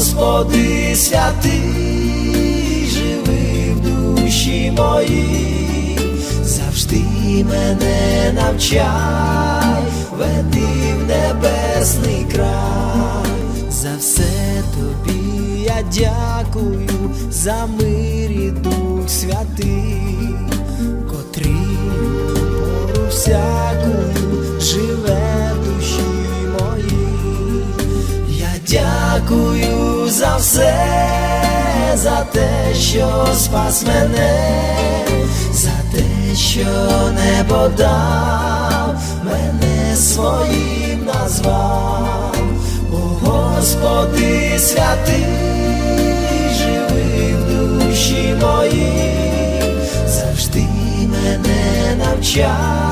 Господи святий, живи в душі моїй, завжди мене навчай, веди в небесний край, за все тобі я дякую, за мир і дух святий, котрий пору всякую живе душі моїй. Я дякую за все, за те, що спас мене, за те, що небо дав, мене своїм назвав, Господи святий, живи в душі моїй, завжди мене навчай,